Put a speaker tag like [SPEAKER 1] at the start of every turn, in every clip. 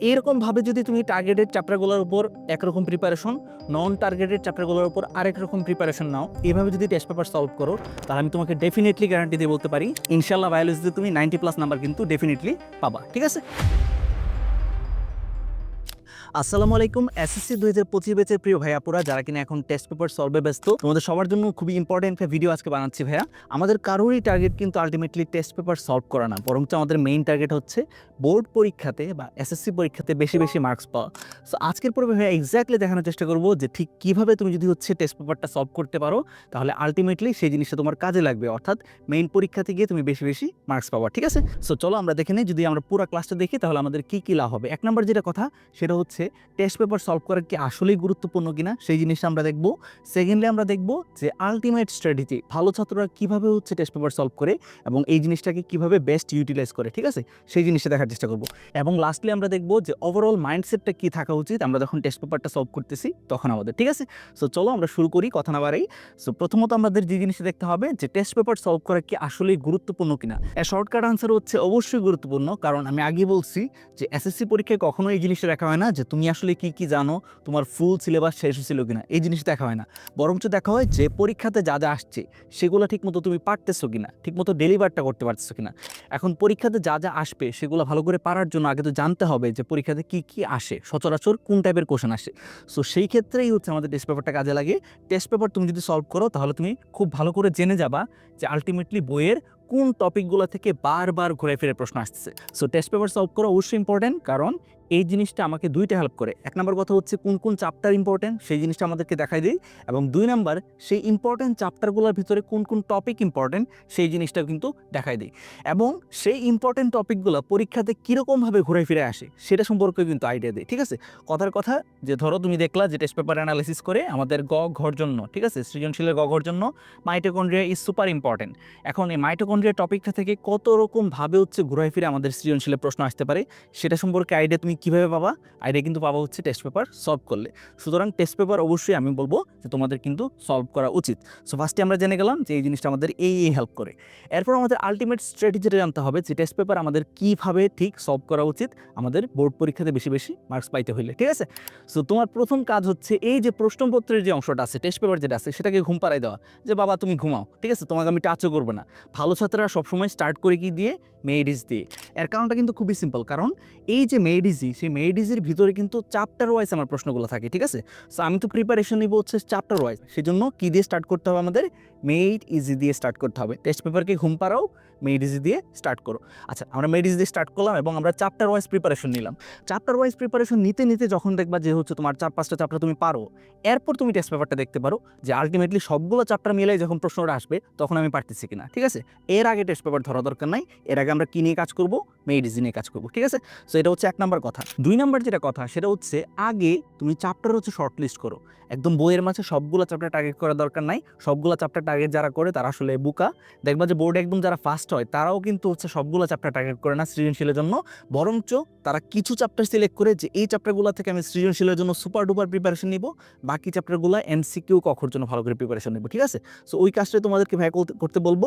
[SPEAKER 1] এরকমভাবে যদি তুমি টার্গেটেড চ্যাপ্টারগুলোর উপর একরকম প্রিপারেশন নন টার্গেটেড চ্যাপ্টারগুলোর উপর আরেক রকম প্রিপারেশন নাও, এভাবে যদি টেস্ট পেপার সলভ করো, তাহলে আমি তোমাকে ডেফিনেটলি গ্যারান্টি দিয়ে বলতে পারি ইনশাল্লাহ বায়োলজিতে তুমি নাইনটি প্লাস নাম্বার কিন্তু ডেফিনেটলি পাবা, ঠিক আছে? আসসালামু আলাইকুম, এসএসসি দুই হাজার পঁচিশ বেচের প্রিয় ভাইয়াপুরা যারা কিনা এখন টেস্ট পেপার সলভে ব্যস্ত। তোমাদের সবার জন্য খুবই ইম্পর্টেন্ট একটা ভিডিও আজকে বানাচ্ছি ভাইয়া। আমাদের কারোরই টার্গেট কিন্তু আলটিমেটলি টেস্ট পেপার সলভ করা না, বরঞ্চ আমাদের মেইন টার্গেট হচ্ছে বোর্ড পরীক্ষাতে বা এসএসসি পরীক্ষাতে বেশি বেশি মার্কস পাওয়া। সো আজকের পর্বে ভাইয়া এক্স্যাক্টলি দেখানোর চেষ্টা করব যে ঠিক কীভাবে তুমি যদি হচ্ছে টেস্ট পেপারটা সলভ করতে পারো, তাহলে আলটিমেটলি সেই জিনিসটা তোমার কাজে লাগবে। অর্থাৎ মেইন পরীক্ষাতে গিয়ে তুমি বেশি বেশি মার্কস পাবা, ঠিক আছে? সো চলো আমরা দেখে নিই, যদি আমরা পুরো ক্লাসটা দেখি, তাহলে আমাদের কী কী লাভ হবে? এক নম্বর যেটা কথা, সেটা হচ্ছে টেস্ট পেপার সলভ করা কি আসলেই গুরুত্বপূর্ণ কিনা, সেই জিনিসটা আমরা দেখব। সেকেন্ডলি আমরা দেখব যে আলটিমেট স্ট্র্যাটেজি ভালো ছাত্ররা কীভাবে হচ্ছে টেস্ট পেপার সলভ করে এবং এই জিনিসটাকে কীভাবে বেস্ট ইউটিলাইজ করে, ঠিক আছে? সেই জিনিসটা দেখার চেষ্টা করব। এবং লাস্টলি আমরা দেখব যে ওভারঅল মাইন্ডসেটটা কি থাকা উচিত, আমরা যখন টেস্ট পেপারটা সলভ করতেছি তখন আমাদের, ঠিক আছে? সো চলো আমরা শুরু করি, কথা না বাড়াই। সো প্রথমত আমাদের যে জিনিসটা দেখতে হবে যে টেস্ট পেপার সলভ করা কি আসলেই গুরুত্বপূর্ণ কিনা। এর শর্টকাট আনসার হচ্ছে অবশ্যই গুরুত্বপূর্ণ, কারণ আমি আগে বলছি যে এসএসসি পরীক্ষায় কখনো এই জিনিসটা দেখা হয় না যে তুমি আসলে কি কি জানো? তোমার ফুল সিলেবাস শেষ হয়েছিল কিনা? এই জিনিসটা দেখা হয় না। বরঞ্চ দেখা হয় যে পরীক্ষাতে যা যা আসছে, সেগুলো ঠিকমতো তুমি পারতেছো কিনা? ঠিকমতো ডেলিভারটা করতে পারতেছো কিনা? এখন পরীক্ষাতে যা যা আসবে, সেগুলো ভালো করে পারার জন্য আগে তো জানতে হবে যে পরীক্ষাতে কি কি আসে, সচরাচর কোন টাইপের কোশ্চেন আসে। সো সেই ক্ষেত্রেই হচ্ছে আমাদের টেস্ট পেপারটা কাজে লাগে। টেস্ট পেপার তুমি যদি সলভ করো, তাহলে তুমি খুব ভালো করে জেনে যাবা যে আলটিমেটলি বইয়ের কোন টপিকগুলো থেকে বারবার ঘুরে ফিরে প্রশ্ন আসতেছে। সো টেস্ট পেপার সলভ করা অবশ্যই ইম্পর্টেন্ট কারণ এই জিনিসটা আমাকে দুইটা হেল্প করে। এক নম্বর কথা হচ্ছে কোন কোন চাপ্টার ইম্পর্টেন্ট সেই জিনিসটা আমাদেরকে দেখাই দিই। এবং দুই নাম্বার সেই ইম্পর্টেন্ট চাপ্টারগুলোর ভিতরে কোন কোন টপিক ইম্পর্টেন্ট সেই জিনিসটা কিন্তু দেখাই দিই। এবং সেই ইম্পর্টেন্ট টপিকগুলো পরীক্ষাতে কীরকমভাবে ঘুরে ফিরে আসে, সেটা সম্পর্কে কিন্তু আইডিয়া দিই, ঠিক আছে? কথার কথা, যে ধরো তুমি দেখলা যে টেস্ট পেপার অ্যানালিসিস করে আমাদের গ ঘর জন্য, ঠিক আছে? সৃজনশীলের গ ঘর জন্য মাইটোকন্ড্রিয়া ইজ সুপার ইম্পর্টেন্ট এখন এই মাইটোকন্ড্রিয়া টপিকটা থেকে কত রকমভাবে হচ্ছে ঘুরে ফিরে আমাদের সৃজনশীলের প্রশ্ন আসতে পারে, সেটা সম্পর্কে আইডিয়া তুমি কীভাবে পাবা? আইডিয়া কিন্তু পাবা হচ্ছে টেস্ট পেপার সলভ করলে। সুতরাং টেস্ট পেপার অবশ্যই আমি বলব যে তোমাদের কিন্তু সলভ করা উচিত। সো ফার্স্টে আমরা জেনে গেলাম যে এই জিনিসটা আমাদের এই এই হেল্প করে। এরপর আমাদের আলটিমেট স্ট্র্যাটেজিটা জানতে হবে যে টেস্ট পেপার আমাদের কীভাবে ঠিক সলভ করা উচিত, আমাদের বোর্ড পরীক্ষাতে বেশি বেশি মার্কস পাইতে হইলে, ঠিক আছে? সো তোমার প্রথম কাজ হচ্ছে এই যে প্রশ্নপত্রের যে অংশটা আছে টেস্ট পেপার যেটা আছে, সেটাকে ঘুম পাড়াই দেওয়া। যে বাবা, তুমি ঘুমাও, ঠিক আছে? তোমাকে আমি টাচও করব না। ভালো ছাত্ররা সবসময় স্টার্ট করে কি দিয়ে? মেডিস দিয়ে। এর কারণটা কিন্তু খুবই সিম্পল কারণ এই যে মেডিজি সেই মেডিজির ভিতরে কিন্তু চ্যাপ্টার ওয়াইজ আমার প্রশ্নগুলো থাকে, ঠিক আছে? সো আমি তো প্রিপারেশন নিব হচ্ছে চ্যাপ্টার ওয়াইজ সেই জন্য কী দিয়ে স্টার্ট করতে হবে আমাদের? মেড ইজি দিয়ে স্টার্ট করতে হবে। টেস্ট পেপারকে ঘুম পাড়াও মেড ইজি দিয়ে স্টার্ট করো। আচ্ছা আমরা মেড ইজি দিয়ে স্টার্ট করলাম এবং আমরা চ্যাপ্টার ওয়াইজ প্রিপারেশন নিলাম। চ্যাপ্টার ওয়াইজ প্রিপারেশন নিতে নিতে যখন দেখবা যে হচ্ছে তোমার চার, পাঁচটা চ্যাপ্টার তুমি পারো, এরপর তুমি টেস্ট পেপারটা দেখতে পারো যে আলটিমেটলি সবগুলো চ্যাপ্টার মিলে যখন প্রশ্নটা আসবে, তখন আমি পারতেছি কিনা, ঠিক আছে? এর আগে টেস্ট পেপার ধরা দরকার নাই, এর আগে আমরা কী নিয়ে কাজ করব? মেডিসিন নিয়ে কাজ করব, ঠিক আছে? সো এটা হচ্ছে এক নম্বর কথা। দুই নাম্বার যেটা কথা, সেটা হচ্ছে আগে তুমি চ্যাপ্টার হচ্ছে শর্ট লিস্ট করো। একদম বইয়ের মাঝে সবগুলো চ্যাপ্টার টার্গেট করা দরকার নাই, সবগুলো চ্যাপ্টার টার্গেট যারা করে তারা আসলে বুকা। দেখবা যে বোর্ডে একদম যারা ফার্স্ট হয়, তারাও কিন্তু হচ্ছে সবগুলো চ্যাপ্টার টার্গেট করে না সৃজনশীলের জন্য। বরঞ্চ তারা কিছু চ্যাপ্টার সিলেক্ট করে যে এই চ্যাপ্টারগুলো থেকে আমি সৃজনশীলের জন্য সুপার ডুপার প্রিপারেশন নিব, বাকি চ্যাপ্টারগুলো এমসিকিউ কখর জন্য ভালো করে প্রিপারেশন নেব, ঠিক আছে? সো ওই কাজটাই তোমাদেরকে ভাই করতে বলব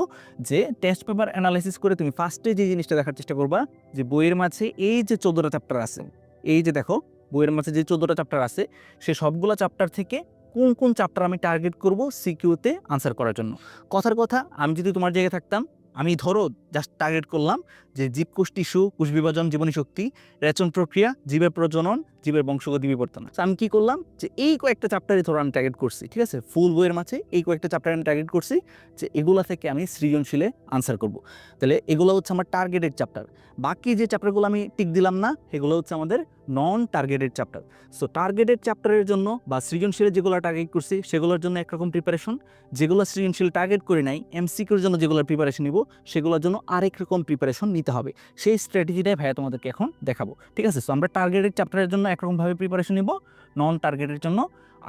[SPEAKER 1] যে টেস্ট পেপার অ্যানালাইসিস করে তুমি ফার্স্টে যে জিনিসটা দেখার চেষ্টা করবা, যে বইয়ের মাঝে এই যে চোদ্দোটা চ্যাপ্টার আছে, এই যে দেখো, বইয়ের মাঝে যে চোদ্দোটা চ্যাপ্টার আছে, সে সবগুলো চ্যাপ্টার থেকে কোন কোন চ্যাপ্টার আমি টার্গেট করব সিকিউতে আনসার করার জন্য। কথার কথা, আমি যদি তোমার জায়গায় থাকতাম আমি ধরো জাস্ট টার্গেট করলাম যে জীবকোষ টিস্যু কোষ বিভাজন জীবনী শক্তি রেচন প্রক্রিয়া, জীবের প্রজনন জীবের বংশগতি বিবর্তন। আমি কি করলাম যে এই কয়েকটা চ্যাপ্টারই ধরো আমি টার্গেট করছি, ঠিক আছে? ফুল বইয়ের মাঝে এই কয়েকটা চ্যাপ্টার আমি টার্গেট করছি যে এগুলা থেকে আমি সৃজনশীলে আনসার করব। তাহলে এগুলো হচ্ছে আমার টার্গেটেড চ্যাপ্টার বাকি যে চ্যাপ্টারগুলো আমি টিক দিলাম না, সেগুলো হচ্ছে আমাদের non targeted chapter so targeted চ্যাপ্টারের জন্য বা সৃজনশীলে যেগুলো টার্গেট করছি, সেগুলোর জন্য একরকম প্রিপারেশন যেগুলো সৃজনশীল টার্গেট করে নাই এমসিকিউর জন্য যেগুলো প্রিপারেশন নিব, সেগুলোর জন্য আরেক রকম প্রিপারেশন নিতে হবে। সেই স্ট্র্যাটেজিটাই ভাইয়া তোমাদেরকে এখন দেখাবো, ঠিক আছে? সো আমরা টার্গেটেড চ্যাপ্টারের জন্য একরকমভাবে প্রিপারেশন নিব নন টার্গেটের জন্য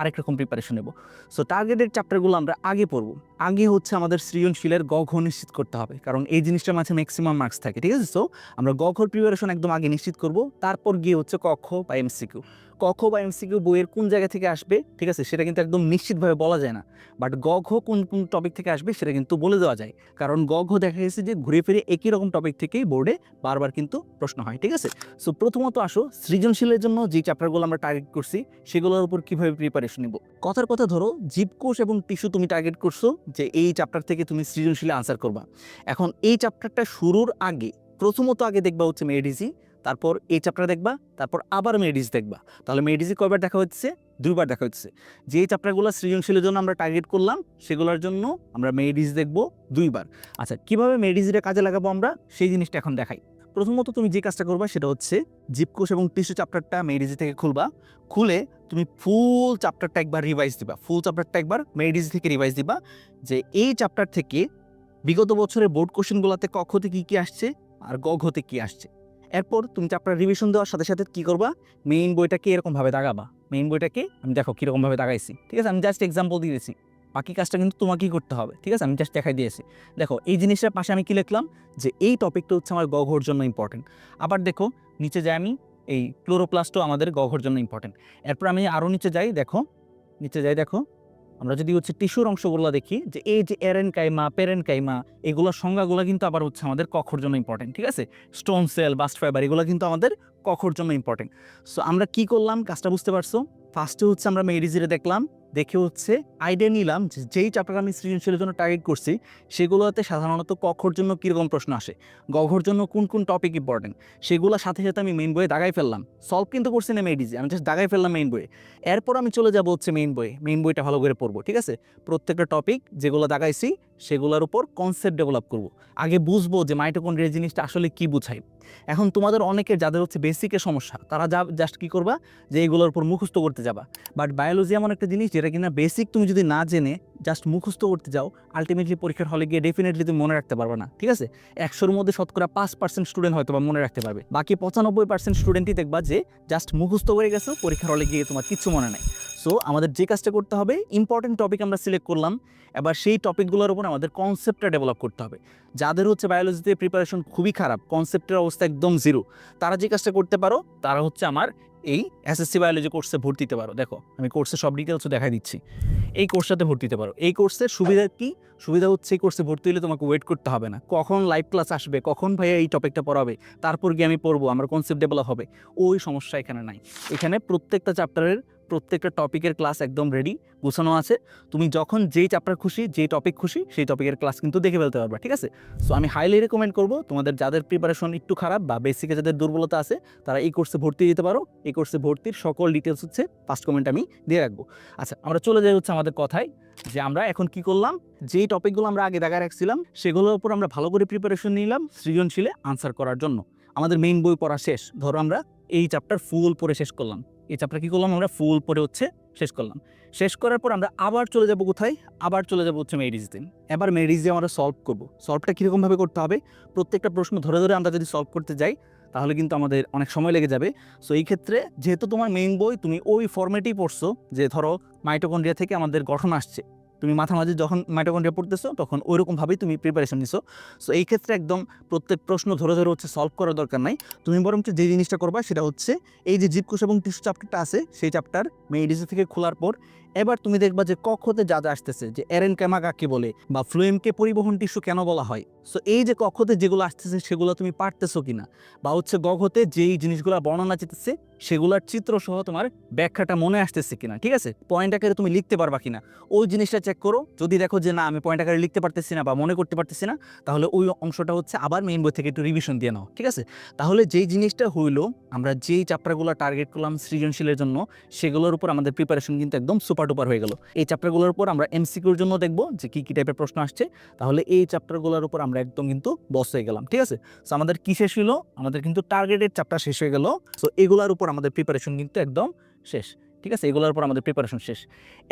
[SPEAKER 1] আরেক রকম প্রিপারেশন নেব। সো টার্গেটের চ্যাপ্টারগুলো আমরা আগে পড়ব। আগে হচ্ছে আমাদের সৃজনশীলের গ ঘ নিশ্চিত করতে হবে, কারণ এই জিনিসটার মাঝে ম্যাক্সিমাম মার্কস থাকে, ঠিক আছে? সো আমরা গ ঘর প্রিপারেশন একদম আগে নিশ্চিত করব, তারপর গিয়ে হচ্ছে কক্ষ বা এমসিকিউ ক খ বা এমসিকিউ বইয়ের কোন জায়গা থেকে আসবে, ঠিক আছে? সেটা কিন্তু একদম নিশ্চিতভাবে বলা যায় না। বাট গ ঘ কোন কোন টপিক থেকে আসবে সেটা কিন্তু বলে দেওয়া যায়। কারণ গ ঘ দেখা গেছে যে ঘুরে ফিরে একই রকম টপিক থেকেই বোর্ডে বারবার কিন্তু প্রশ্ন হয়, ঠিক আছে? সো প্রথমত আসো, সৃজনশীলের জন্য যে চ্যাপ্টারগুলো আমরা টার্গেট করছি, সেগুলোর উপর কীভাবে প্রিপারেশন নিব? কথার কথা ধরো, জীবকোষ এবং টিস্যু তুমি টার্গেট করছ যে এই চ্যাপ্টার থেকে তুমি সৃজনশীলে আনসার করবা। এখন এই চ্যাপ্টারটা শুরুর আগে, প্রথমত আগে দেখবা হচ্ছে মেডিসি তারপর এই চ্যাপ্টার দেখবা, তারপর আবার মেডিস দেখবা। তাহলে মেডিসি কয়বার দেখা হচ্ছে? দুইবার দেখা হচ্ছে। যে চ্যাপ্টারগুলো সৃজনশীলের জন্য আমরা টার্গেট করলাম, সেগুলোর জন্য আমরা মেডিস দেখব দুইবার। আচ্ছা কীভাবে মেডিসিটা কাজে লাগাবো আমরা? সেই জিনিসটা এখন দেখাই। প্রথমত তুমি যে কাজটা করবা, সেটা হচ্ছে জীবকোষ এবং টিস্যু চ্যাপ্টারটা মেডিসি থেকে খুলবা। খুলে তুমি ফুল চ্যাপ্টারটা একবার রিভাইজ দিবা। ফুল চ্যাপ্টারটা একবার মেডিসি থেকে রিভাইজ দিবা যে এই চ্যাপ্টার থেকে বিগত বছরের বোর্ড কোশ্চেনগুলোতে কক্ষতে কী কী আসছে? আর গঘতে কী আসছে? এরপর তুমি চ্যাপ্টার রিভিশন দেওয়ার সাথে সাথে কী করবা? মেইন বইটাকে এরকমভাবে দাগাবা? মেইন বইটাকে আমি দেখো কীরকমভাবে দাগাইছি। ঠিক আছে? আমি জাস্ট এক্সাম্পল দিয়েছি। বাকি কাজটা কিন্তু তোমাকেই করতে হবে। ঠিক আছে? আমি জাস্ট দেখাই দিয়েছি। দেখো, এই জিনিসটার পাশে আমি কী লিখলাম? যে এই টপিকটা হচ্ছে আমার গঘর জন্য ইম্পর্টেন্ট আবার দেখো, নিচে যাই আমি, এই ক্লোরোপ্লাস্টও আমাদের গঘর জন্য ইম্পর্টেন্ট এরপর আমি আরও নিচে যাই, দেখো। নিচে যাই, দেখো। আমরা যদি হচ্ছে টিস্যুর অংশগুলো দেখি, যে এই যে এরেন কাইমা পেরেন কাইমা এগুলোর সংজ্ঞাগুলো কিন্তু আবার হচ্ছে আমাদের কখর জন্য ইম্পর্টেন্ট ঠিক আছে? স্টোন সেল, বাস্ট ফাইবার, এগুলো কিন্তু আমাদের কখর জন্য ইম্পর্টেন্ট সো আমরা কি করলাম? কাজটা বুঝতে পারছ? ফার্স্টে হচ্ছে আমরা মেডিজিরে দেখলাম দেখে হচ্ছে আইডিয়া নিলাম যেই চ্যাপ্টার আমি সৃজনশীলের জন্য টার্গেট করছি, সেগুলোতে সাধারণত কখর জন্য কীরকম প্রশ্ন আসে গঘর জন্য কোন কোন টপিক ইম্পর্টেন্ট সেগুলো সাথে সাথে আমি মেইন বইয়ে দাগাই ফেললাম। সলভ কিন্তু করছি না মেডিজি আমি জাস্ট দাগাই ফেললাম মেইন বইয়ে। এরপর আমি চলে যাব হচ্ছে মেইন বইয়ে মেইন বইটা ভালো করে পড়ব, ঠিক আছে? প্রত্যেকটা টপিক যেগুলো দাগাইছি, সেগুলোর উপর কনসেপ্ট ডেভেলপ করব। আগে বুঝব যে মাইটোকন্ড্রিয়া জিনিসটা আসলে কি বুঝাই এখন তোমাদের অনেকের, যাদের হচ্ছে বেসিকের সমস্যা, তারা যা জাস্ট কি করবা? যে এগুলোর উপর মুখস্থ করতে যাবা। বাট বায়োলজি এমন একটা জিনিস যেটা কিনা বেসিক তুমি যদি না জেনে জাস্ট মুখস্থ করতে যাও আলটিমেটলি পরীক্ষার হলে গিয়ে ডেফিনেটলি তুমি মনে রাখতে পারবে না, ঠিক আছে? একশোর মধ্যে শতকরা পাঁচ পার্সেন্ট স্টুডেন্ট হয়তো বা মনে রাখতে পারবে। বাকি পঁচানব্বই পার্সেন্ট স্টুডেন্টই দেখবা যে জাস্ট মুখস্থ করে গেছো, পরীক্ষার হলে গিয়ে তোমার কিছু মনে নাই। সো আমাদের যে কাজটা করতে হবে ইম্পর্টেন্ট টপিক আমরা সিলেক্ট করলাম। এবার সেই টপিকগুলোর উপর আমাদের কনসেপ্টটা ডেভেলপ করতে হবে। যাদের হচ্ছে বায়োলজিতে প্রিপারেশন খুবই খারাপ কনসেপ্টের অবস্থা একদম জিরো তারা যে কাজটা করতে পারো, তারা হচ্ছে আমার এই এসএসসি বায়োলজি কোর্সে ভর্তি দিতে পারো। দেখো, আমি কোর্সের সব ডিটেলসও দেখাই দিচ্ছি। এই কোর্সটাতে ভর্তি দিতে পারো। এই কোর্সের সুবিধা কি? সুবিধা হচ্ছে এই কোর্সে ভর্তি হলে তোমাকে ওয়েট করতে হবে না। কখন লাইভ ক্লাস আসবে? কখন ভাইয়া এই টপিকটা পড়াবে? তারপর গিয়ে আমি পড়ব, আমার কনসেপ্ট ডেভেলপ হবে। ওই সমস্যা এখানে নাই। এখানে প্রত্যেকটা চ্যাপ্টারের প্রত্যেকটা টপিকের ক্লাস একদম রেডি গুছানো আছে। তুমি যখন যেই চ্যাপ্টার খুশি, যেই টপিক খুশি, সেই টপিকের ক্লাস কিন্তু দেখে ফেলতে পারবে, ঠিক আছে? সো আমি হাইলি রেকমেন্ড করব তোমাদের যাদের প্রিপারেশন একটু খারাপ বা বেসিকে যাদের দুর্বলতা আছে, তারা এই কোর্সে ভর্তি দিতে পারো। এই কোর্সে ভর্তির সকল ডিটেলস হচ্ছে ফার্স্ট কমেন্ট আমি দিয়ে রাখব। আচ্ছা আমরা চলে যাই হচ্ছে আমাদের কথায়, যে আমরা এখন কি করলাম? যেই টপিকগুলো আমরা আগে দেখা রাখছিলাম, সেগুলোর উপর আমরা ভালো করে প্রিপারেশন নিলাম সৃজনশীলে আনসার করার জন্য। আমাদের মেইন বই পড়া শেষ, ধরো আমরা এই চ্যাপ্টার ফুল পড়ে শেষ করলাম। এই চ্যাপ্টার কী করলাম আমরা? ফুল পরে হচ্ছে শেষ করলাম। শেষ করার পর আমরা আবার চলে যাব কোথায়? আবার চলে যাব হচ্ছে মেরিজ দিন এবার মেরিজ দিয়ে আমরা সলভ করব। সলভটা কীরকমভাবে করতে হবে? প্রত্যেকটা প্রশ্ন ধরে ধরে আমরা যদি সলভ করতে যাই, তাহলে কিন্তু আমাদের অনেক সময় লেগে যাবে। সো এই ক্ষেত্রে যেহেতু তোমার মেইন বই, তুমি ওই ফর্মেটেই পড়ছো, যে ধরো মাইটোকন্ড্রিয়া থেকে আমাদের গঠন আসছে। তুমি মাথা মাঝে যখন মাইটোকন্ড্রিয়া পড়তেছো, তখন ওইরকমভাবেই তুমি প্রিপারেশন নিছো। সো এই ক্ষেত্রে একদম প্রত্যেক প্রশ্ন ধরে ধরে হচ্ছে সলভ করার দরকার নাই। তুমি বরং যে জিনিসটা করবা, সেটা হচ্ছে এই যে জীবকোষ এবং টিস্যু চ্যাপ্টারটা আছে, সেই চ্যাপ্টার মেডিসি থেকে খোলার পর এবার তুমি দেখবা যে কক্ষতে যা যা আসতেছে, যে এরেন ক্যামা কাকে বলে বা ফ্লুয়েমকে পরিবহন টিস্যু কেন বলা হয়। সো এই যে কক্ষতে যেগুলো আসতেছে সেগুলো তুমি পারতেছো কিনা বা হচ্ছে গঘতে যেই জিনিসগুলো বর্ণনা যেতেছে সেগুলোর চিত্র সহ তোমার ব্যাখ্যাটা মনে আসতেছে কিনা, ঠিক আছে? পয়েন্ট আকারে তুমি লিখতে পারবা কিনা। ওই জিনিসটা চেক করো। যদি দেখো যে না, আমি পয়েন্ট আকারে লিখতে পারতেছি না বা মনে করতে পারতেছি না, তাহলে ওই অংশটা হচ্ছে আবার মেইন বই থেকে একটু রিভিশন দিয়ে নাও, ঠিক আছে? তাহলে যেই জিনিসটা হইল, আমরা যেই চ্যাপ্টারগুলো টার্গেট করলাম সৃজনশীলের জন্য, সেগুলোর উপর আমাদের প্রিপারেশন কিন্তু একদম সুপার টুপার হয়ে গেল। এই চ্যাপ্টারগুলোর উপর আমরা এমসিকিউর জন্য দেখব যে কী কী টাইপের প্রশ্ন আসছে। তাহলে এই চ্যাপ্টারগুলোর উপর আমরা একদম কিন্তু বস হয়ে গেলাম, ঠিক আছে? সো আমাদের কী শেষ হলো আমাদের কিন্তু টার্গেটেড চ্যাপ্টার শেষ হয়ে গেল। সো এগুলোর উপর আমাদের প্রিপারেশন কিন্তু একদম শেষ, ঠিক আছে? এগুলোর উপর আমাদের প্রিপারেশন শেষ।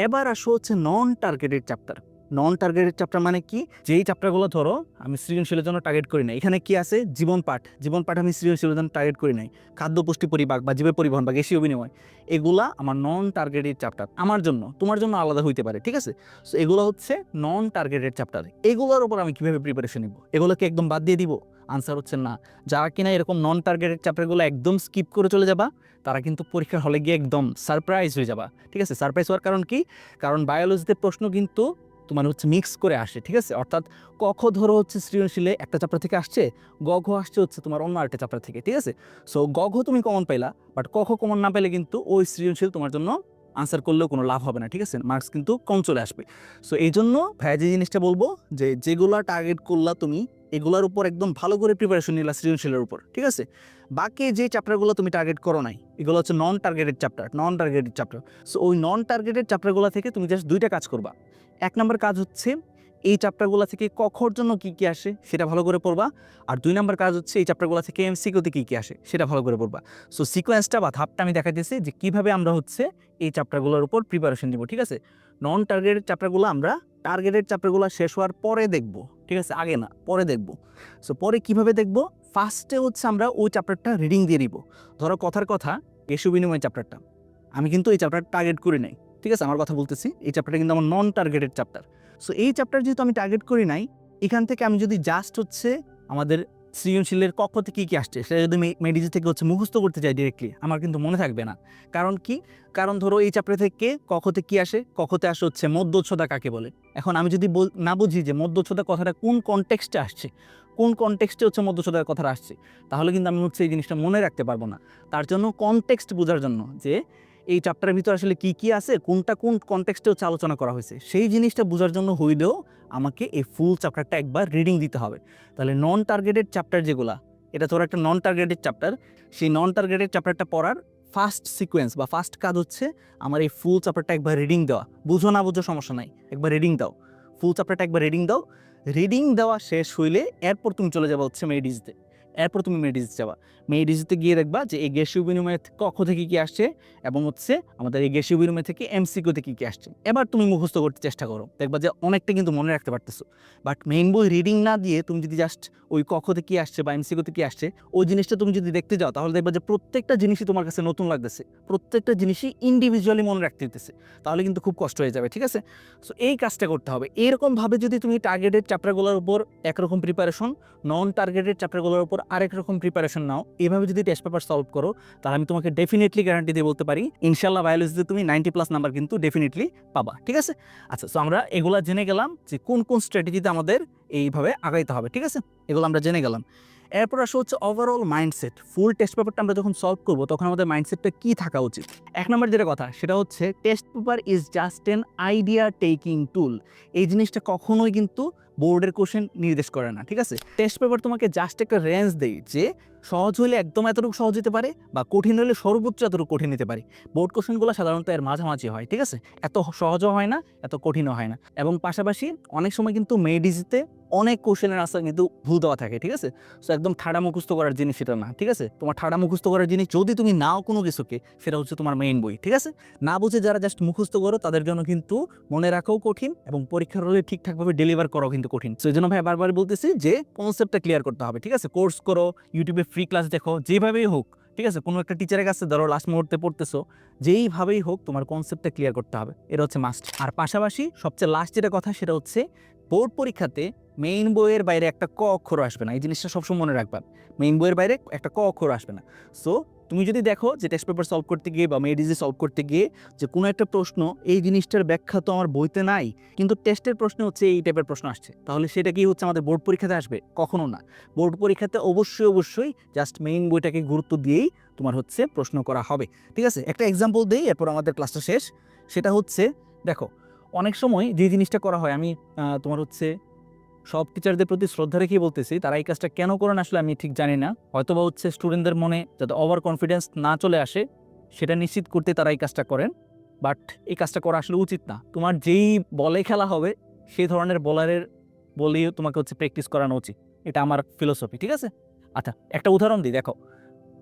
[SPEAKER 1] এবার আসো হচ্ছে non targeted chapter non targeted chapter মানে কি? যেই চ্যাপ্টারগুলো ধরো, আমি সৃজনশীলের জন্য টার্গেট করি না এখানে কি আছে? জীবন পাঠ। জীবন পাঠ আমি সৃজনশীলের জন্য টার্গেট করি নাই। খাদ্য, পুষ্টি, পরিপাক বা জীবের পরিবহন বা গ্যাসীয় বিনিময়। এগুলা আমার নন টার্গেটেড চ্যাপ্টার আমার জন্য, তোমার জন্য আলাদা হইতে পারে, ঠিক আছে? সো এগুলো হচ্ছে নন টার্গেটেড চ্যাপ্টার এগুলোর উপর আমি কীভাবে প্রিপারেশন নিব? এগুলোকে একদম বাদ দিয়ে দিব? আনসার হচ্ছে না। যারা কিনা এরকম নন টার্গেটেড চ্যাপ্টারগুলো একদম স্কিপ করে চলে যাবা, তারা কিন্তু পরীক্ষার হলে গিয়ে একদম সারপ্রাইজ হয়ে যাবা। ঠিক আছে? সারপ্রাইজ হওয়ার কারণ কি? কারণ বায়োলজিতে প্রশ্ন কিন্তু তোমার হচ্ছে মিক্স করে আসে, ঠিক আছে? অর্থাৎ কখ ধরো হচ্ছে সৃজনশীলে একটা চ্যাপ্টার থেকে আসছে গঘ আসছে হচ্ছে তোমার অন্য আরেকটা চ্যাপ্টার থেকে, ঠিক আছে? সো গঘ তুমি কমন পাইলা বাট কখ কমন না পেলে কিন্তু ওই সৃজনশীল তোমার জন্য আনসার করলেও কোনো লাভ হবে না, ঠিক আছে? মার্কস কিন্তু কম চলে আসবে। সো এই জন্য ভাইয়া যে জিনিসটা বলব, যে যেগুলা টার্গেট করলা তুমি, এগুলোর উপর একদম ভালো করে প্রিপারেশন নিলা সৃজনশীলের উপর, ঠিক আছে? বাকি যে চ্যাপ্টারগুলো তুমি টার্গেট করো নাই, এগুলো হচ্ছে non targeted chapter non targeted chapter so ওই নন টার্গেটেড চ্যাপ্টারগুলো থেকে তুমি জাস্ট দুইটা কাজ করবা। এক নম্বর কাজ হচ্ছে এই চ্যাপ্টারগুলো থেকে কখর জন্য কী কী আসে সেটা ভালো করে পড়বা। আর দুই নম্বর কাজ হচ্ছে এই চ্যাপ্টারগুলো থেকে এম এমসিকিউতে কী কী আসে সেটা ভালো করে পড়বা। সো সিকোয়েন্সটা বা ধাপটা আমি দেখাতেছি যে কীভাবে আমরা হচ্ছে এই চ্যাপ্টারগুলোর উপর প্রিপারেশন দিব ঠিক আছে? নন টার্গেটেড চ্যাপ্টারগুলো আমরা টার্গেটেড চ্যাপ্টারগুলো শেষ হওয়ার পরে দেখব, ঠিক আছে? আগে না, পরে দেখব। সো পরে কীভাবে দেখব? ফার্স্টে হচ্ছে আমরা ওই চ্যাপ্টারটা রিডিং দিয়ে দিব ধরো কথার কথা, এসু বিনিময় চ্যাপ্টারটা আমি কিন্তু এই চ্যাপ্টার টার্গেট করি নাই। ঠিক আছে, আমার কথা বলতেছি। এই চ্যাপ্টারটা কিন্তু আমার নন টার্গেটেড চ্যাপ্টার সো এই চ্যাপ্টার যেহেতু আমি টার্গেট করি নাই, এখান থেকে আমি যদি জাস্ট হচ্ছে আমাদের সৃজনশীলের কক্ষ থেকে কী কী আসছে, সেটা যদি মেডিজি থেকে হচ্ছে মুখস্থ করতে চাই ডিরেক্টলি আমার কিন্তু মনে থাকবে না। কারণ কি? কারণ ধরো এই চ্যাপ্টার থেকে কখতে কী আসে? কখতে আসে হচ্ছে মধ্যচ্ছদা কাকে বলে? এখন আমি যদি না বুঝি যে মধ্যচ্ছদা কথাটা কোন কনটেক্সটে আসছে, কোন কনটেক্সটে হচ্ছে মধ্যচ্ছদার কথাটা আসছে, তাহলে কিন্তু আমি হচ্ছে এই জিনিসটা মনে রাখতে পারব না। তার জন্য কনটেক্সট বোঝার জন্য যে এই চ্যাপ্টারের ভিতরে আসলে কি কি আছে, কোনটা কোন কনটেক্সটে হচ্ছে আলোচনা করা হয়েছে, সেই জিনিসটা বোঝার জন্য হইলেও আমাকে এই ফুল চ্যাপ্টারটা একবার রিডিং দিতে হবে। তাহলে নন টার্গেটেড চ্যাপ্টার যেগুলা, এটা তোর একটা নন টার্গেটেড চ্যাপ্টার সেই নন টার্গেটেড চ্যাপ্টারটা পড়ার ফার্স্ট সিকোয়েন্স বা ফার্স্ট কাজ হচ্ছে আমার এই ফুল চ্যাপ্টারটা একবার রিডিং দেওয়া। বুঝো না বুঝো সমস্যা নাই, একবার রিডিং দাও। ফুল চ্যাপ্টারটা একবার রিডিং দাও। রিডিং দেওয়া শেষ হইলে এরপর তুমি চলে যাবে হচ্ছে মেডিজতে এরপর তুমি মেডিজ যাবা। মেডিজিতে গিয়ে দেখবা যে এই গ্যাসীয় বিনিময়ের কক্ষ থেকে কি আসছে এবং হচ্ছে আমাদের এই গ্যাসীয় বিনিময় থেকে এমসিকিউতে কি কি আসছে। এবার তুমি মুখস্থ করতে চেষ্টা করো। দেখবা যে অনেকটা কিন্তু মনে রাখতে পারতেছো। বাট মেইন বই রিডিং না দিয়ে তুমি যদি জাস্ট ওই কক্ষতে কি আসছে বা এমসিকিউতে কি আসছে, ওই জিনিসটা তুমি যদি দেখতে যাও তাহলে দেখবা যে প্রত্যেকটা জিনিসই তোমার কাছে নতুন লাগতেছে। প্রত্যেকটা জিনিসই ইন্ডিভিজুয়ালি মনে রাখতে দিতেছে। তাহলে কিন্তু খুব কষ্ট হয়ে যাবে, ঠিক আছে? সো এই কাজটা করতে হবে। এরকমভাবে যদি তুমি টার্গেটেড চ্যাপ্টারগুলোর উপর একরকম প্রিপারেশন নন টার্গেটেড চ্যাপ্টারগুলোর উপর আরেক রকম প্রিপারেশন নাও। এভাবে যদি টেস্ট পেপার সলভ করো, তাহলে আমি তোমাকে ডেফিনেটলি গ্যারান্টি দিয়ে বলতে পারি ইনশাল্লাহ বায়োলজিতে তুমি নাইনটি প্লাস নাম্বার কিন্তু ডেফিনেটলি পাবা, ঠিক আছে? আচ্ছা সো আমরা এগুলা জেনে গেলাম যে কোন কোন স্ট্র্যাটেজিতে আমাদের এইভাবে আগাইতে হবে, ঠিক আছে? এগুলো আমরা জেনে গেলাম। এরপর আসে হচ্ছে ওভারঅল মাইন্ডসেট ফুল টেস্ট পেপারটা আমরা যখন সলভ করব, তখন আমাদের মাইন্ডসেটটা কী থাকা উচিত? এক নম্বর যেটা কথা, সেটা হচ্ছে test paper is just an idea taking tool এই জিনিসটা কখনোই কিন্তু বোর্ডের কোশ্চেন নির্দেশ করে না, ঠিক আছে? টেস্ট পেপার তোমাকে জাস্ট একটা রেঞ্জ দেয় যে সহজ হলে একদম এতটুকু সহজ হতে পারে বা কঠিন হলে সর্বোচ্চ এতটুকু কঠিন হতে পারে। বোর্ড কোশ্চেনগুলো সাধারণত এর মাঝামাঝি হয়, ঠিক আছে? এত সহজও হয় না, এত কঠিনও হয় না। এবং পাশাপাশি অনেক সময় কিন্তু মেডিজিতে অনেক কোশ্চেনের আনসার কিন্তু ভুল দেওয়া থাকে, ঠিক আছে? সো একদম ঠাড়া মুখস্থ করার জিনিস সেটা না, ঠিক আছে? তোমার ঠাড়া মুখস্থ করার জিনিস যদি তুমি নাও কোনো কিছুকে, সেটা হচ্ছে তোমার মেইন বই, ঠিক আছে? না বুঝে যারা জাস্ট মুখস্থ করো, তাদের জন্য কিন্তু মনে রাখাও কঠিন এবং পরীক্ষার হলে ঠিকঠাকভাবে ডেলিভার করাও কিন্তু কঠিন। সেই জন্য ভাই বারবার বলতেছি যে কনসেপ্টটা ক্লিয়ার করতে হবে, ঠিক আছে? কোর্স করো ইউটিউবে ফ্রি ক্লাস দেখো যেভাবেই হোক, ঠিক আছে? কোনো একটা টিচারের কাছে ধরো লাস্ট মুহূর্তে পড়তেছো, যেইভাবেই হোক তোমার কনসেপ্টটা ক্লিয়ার করতে হবে, এটা হচ্ছে মাস্ট আর পাশাপাশি সবচেয়ে লাস্ট যেটা কথা, সেটা হচ্ছে বোর্ড পরীক্ষাতে মেইন বইয়ের বাইরে একটা ক অক্ষর আসবে না, এই জিনিসটা সবসময় মনে রাখবা। মেইন বইয়ের বাইরে একটা ক অক্ষর আসবে না। সো তুমি যদি দেখো যে টেস্ট পেপার সলভ করতে গিয়ে বা মেডিজি সলভ করতে গিয়ে যে কোনো একটা প্রশ্ন, এই জিনিসটার ব্যাখ্যা তো আমার বইতে নাই, কিন্তু টেস্টের প্রশ্ন হচ্ছে এই টাইপের প্রশ্ন আসছে। তাহলে সেটা কি হচ্ছে আমাদের বোর্ড পরীক্ষাতে আসবে? কখনো না। বোর্ড পরীক্ষাতে অবশ্যই অবশ্যই জাস্ট মেইন বইটাকে গুরুত্ব দিয়েই তোমার হচ্ছে প্রশ্ন করা হবে। ঠিক আছে? একটা এক্সাম্পল দিই, এরপর আমাদের ক্লাসটা শেষ। সেটা হচ্ছে, দেখো, অনেক সময় যে জিনিসটা করা হয়, আমি তোমার হচ্ছে সব টিচারদের প্রতি শ্রদ্ধা রেখেই বলতেছি, তারা এই কাজটা কেন করেন আসলে আমি ঠিক জানি না। হয়তোবা হচ্ছে স্টুডেন্টদের মনে যাতে ওভার কনফিডেন্স না চলে আসে, সেটা নিশ্চিত করতে তারা এই কাজটা করেন। বাট এই কাজটা করা আসলে উচিত না। তোমার যেই বলে খেলা হবে, সেই ধরনের বলারের বলেই তোমাকে হচ্ছে প্র্যাকটিস করানো উচিত। এটা আমার ফিলোসফি ঠিক আছে? আচ্ছা একটা উদাহরণ দিই, দেখো।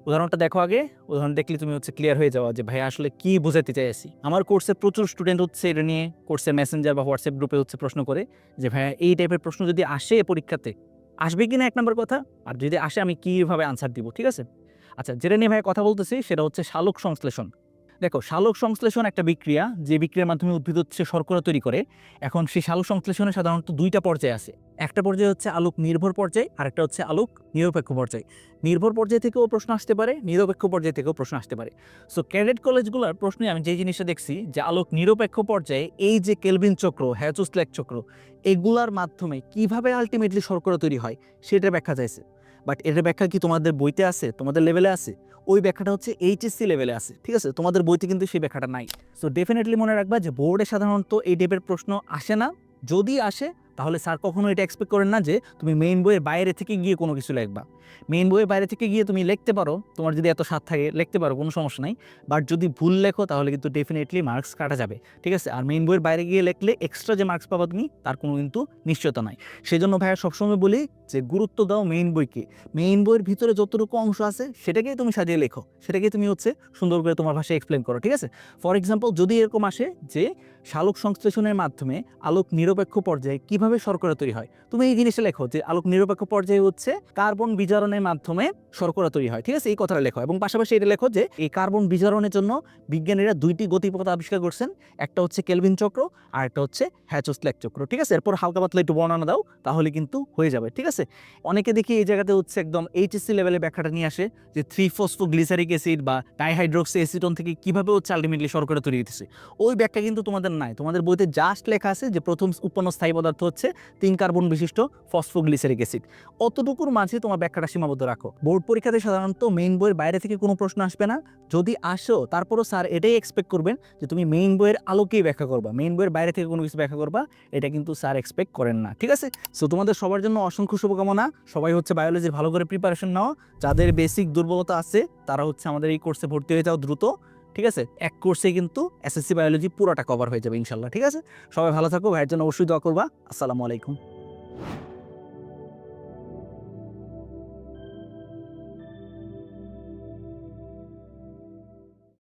[SPEAKER 1] উদাহরণটা দেখো আগে। উদাহরণ দেখলে তুমি হচ্ছে ক্লিয়ার হয়ে যাওয়া যে, ভাই, আসলে কি বোঝাতে চাইছি? আমার কোর্সে প্রচুর স্টুডেন্ট হচ্ছে এটা নিয়ে কোর্সে মেসেঞ্জার বা হোয়াটসঅ্যাপ গ্রুপে হচ্ছে প্রশ্ন করে যে, ভাইয়া, এই টাইপের প্রশ্ন যদি আসে পরীক্ষাতে, আসবে কি না এক নম্বর কথা? আর যদি আসে আমি কীভাবে আনসার দিব? ঠিক আছে? আচ্ছা যেটা নিয়ে ভাই কথা বলতেছি সেটা হচ্ছে শালক সংশ্লেষণ। দেখো, শালক সংশ্লেষণ একটা বিক্রিয়া, যে বিক্রিয়ার মাধ্যমে উদ্ভিদ হচ্ছে শর্করা তৈরি করে। এখন সেই শালক সংশ্লেষণে সাধারণত দুইটা পর্যায়ে আছে। একটা পর্যায়ে হচ্ছে আলোক নির্ভর পর্যায় আর একটা হচ্ছে আলোক নিরপেক্ষ পর্যায়। নির্ভর পর্যায় থেকেও প্রশ্ন আসতে পারে, নিরপেক্ষ পর্যায় থেকেও প্রশ্ন আসতে পারে। সো ক্যাডেট কলেজগুলোর প্রশ্নে আমি যে জিনিসটা দেখছি, যে আলোক নিরপেক্ষ পর্যায়ে এই যে কেলভিন চক্র হ্যাচোস্ল্যাক চক্র, এগুলার মাধ্যমে কীভাবে আলটিমেটলি শর্করা তৈরি হয় সেটা ব্যাখ্যা চাইছে। বাট এটার ব্যাখ্যা কি তোমাদের বইতে আছে? তোমাদের লেভেলে আছে? ওই ব্যাখ্যাটা হচ্ছে এইচএসসি লেভেলে আছে, ঠিক আছে? তোমাদের বইতে কিন্তু সেই ব্যাখ্যাটা নাই। সো ডেফিনেটলি মনে রাখবা যে বোর্ডে সাধারণত এই টাইপের প্রশ্ন আসে না। যদি আসে তাহলে স্যার কখনো এটা এক্সপেক্ট করেন না যে তুমি মেইন বইয়ের বাইরে থেকে গিয়ে কোনো কিছু লিখবা। মেইন বইয়ের বাইরে থেকে গিয়ে তুমি লিখতে পারো, তোমার যদি এত স্বাদ থাকে, লিখতে পারো, কোনো সমস্যা নাই। বাট যদি ভুল লেখো, তাহলে কিন্তু ডেফিনেটলি মার্কস কাটা যাবে, ঠিক আছে? আর মেইন বইয়ের বাইরে গিয়ে লিখলে এক্সট্রা যে মার্কস পাবা তুমি, তার কোনো কিন্তু নিশ্চয়তা নাই। সেই জন্য ভাইয়া সবসময় বলি যে গুরুত্ব দাও মেইন বইকে। মেইন বইয়ের ভিতরে যতটুকু অংশ আছে, সেটাকেই তুমি সাজিয়ে লেখো। সেটাকেই তুমি হচ্ছে সুন্দর করে তোমার ভাষায় এক্সপ্লেন করো, ঠিক আছে? ফর এক্সাম্পল যদি এরকম আসে যে শালক সংশ্লেষণের মাধ্যমে আলোক নিরপেক্ষ পর্যায়ে কীভাবে শর্করা তৈরি হয়? তুমি এই জিনিসটা লেখো যে আলোক নিরপেক্ষ পর্যায়ে হচ্ছে কার্বন বিজারণের মাধ্যমে শর্করা তৈরি হয়। ঠিক আছে? এই কথাটা লেখো। এবং পাশাপাশি এটা লেখো যে এই কার্বন বিজারণের জন্য বিজ্ঞানীরা দুইটি গতিপথ আবিষ্কার করছেন। একটা হচ্ছে কেলভিন চক্র আর একটা হচ্ছে হ্যাচোস্ল্যাক চক্র। ঠিক আছে? এরপর হালকা পাতলা একটু বর্ণনা দাও, তাহলে কিন্তু হয়ে যাবে। ঠিক আছে? অনেকে দেখি এই জায়গাতে হচ্ছে একদম এইচএসসি লেভেলে ব্যাখ্যাটা নিয়ে আসে যে থ্রি ফসফোগ্লিসারিক অ্যাসিড বা ডাইহাইড্রোক্সি অ্যাসিটন থেকে কীভাবে হচ্ছে আলটিমেটলি শর্করা তৈরি হতেছে ওই ব্যাখ্যা কিন্তু তোমাদের নাই। তোমাদের বইতে জাস্ট লেখা আছে যে প্রথম উৎপন্ন স্থায়ী পদার্থ হচ্ছে তিন কার্বন বিশিষ্ট ফসফোগ্লিসারিক অ্যাসিড। অতটুকুর মাঝে তোমার ব্যাখ্যাটা সীমাবদ্ধ রাখো। বোর্ড পরীক্ষাতে সাধারণত মেইন বইয়ের বাইরে থেকে কোনো প্রশ্ন আসবে না। যদি আসো, তারপরও স্যার এটাই এক্সপেক্ট করবেন যে তুমি মেইন বইয়ের আলোকেই ব্যাখ্যা করবা। মেইন বইয়ের বাইরে থেকে কোনো কিছু ব্যাখ্যা করবা, এটা কিন্তু স্যার এক্সপেক্ট করেন না। ঠিক আছে? সো তোমাদের সবার জন্য অসংখ্য শুভকামনা। সবাই হচ্ছে বায়োলজির ভালো করে প্রিপারেশন নাও। যাদের বেসিক দুর্বলতা আছে, তারা হচ্ছে আমাদের এই কোর্সে ভর্তি হয়ে যাও দ্রুত। ঠিক আছে? এক কোর্সে কিন্তু এসএসসি বায়োলজি পুরোটা কভার হয়ে যাবে ইনশাল্লাহ, ঠিক আছে? সবাই ভালো থাকো, ভাইয়ের জন্য অবশ্যই দোয়া করবা। আসসালামু আলাইকুম।